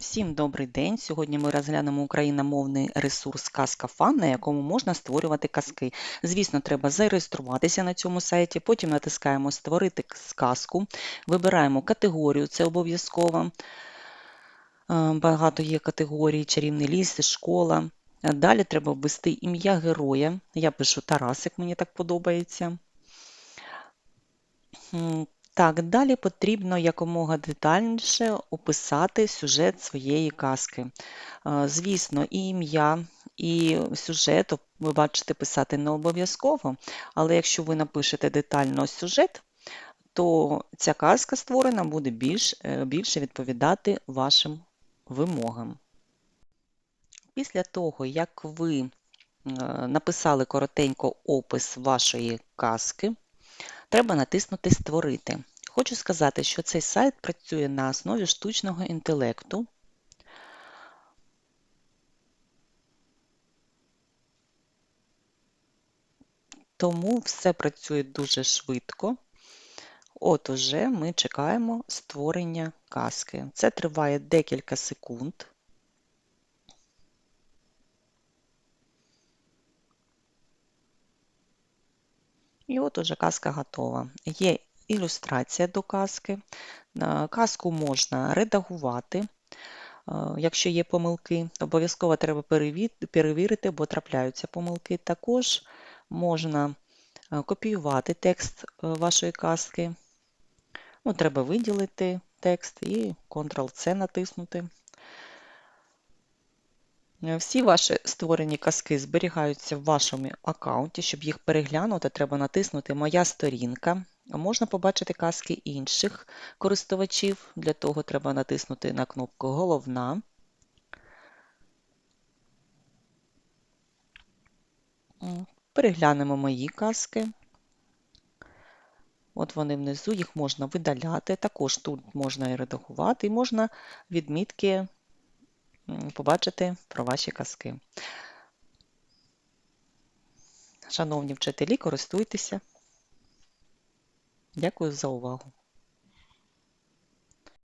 Всім добрий день! Сьогодні ми розглянемо україномовний ресурс Казка Фан, на якому можна створювати казки. Звісно, треба зареєструватися на цьому сайті, потім натискаємо Створити сказку, вибираємо категорію, це обов'язково. Е, Багато є категорій, чарівний ліс, школа. Далі треба ввести ім'я героя. Я пишу Тарасик, мені так подобається. Так, далі потрібно якомога детальніше описати сюжет своєї казки. Е, Звісно, і ім'я, і сюжет ви бачите писати не обов'язково, але якщо ви напишете детально сюжет, то ця казка створена буде більш, е, більше відповідати вашим вимогам. Після того, як ви е, написали коротенько опис вашої казки, треба натиснути Створити. Хочу сказати, що цей сайт працює на основі штучного інтелекту. Тому все працює дуже швидко. От уже ми чекаємо створення казки. Це триває декілька секунд. І от уже казка готова. Є ілюстрація до казки. Казку можна редагувати. Е, Якщо є помилки, обов'язково треба перевірити, бо трапляються помилки. Також можна е, копіювати текст е, вашої казки. Ну, треба виділити текст і Ctrl-C натиснути. Всі ваші створені казки зберігаються в вашому аккаунті. Щоб їх переглянути, треба натиснути Моя сторінка. Можна побачити казки інших користувачів. Для того треба натиснути на кнопку Головна. Переглянемо мої казки. От вони внизу, їх можна видаляти. Також тут можна і редагувати, і можна відмітки побачити про ваші казки. Шановні вчителі, користуйтеся. Дякую за увагу.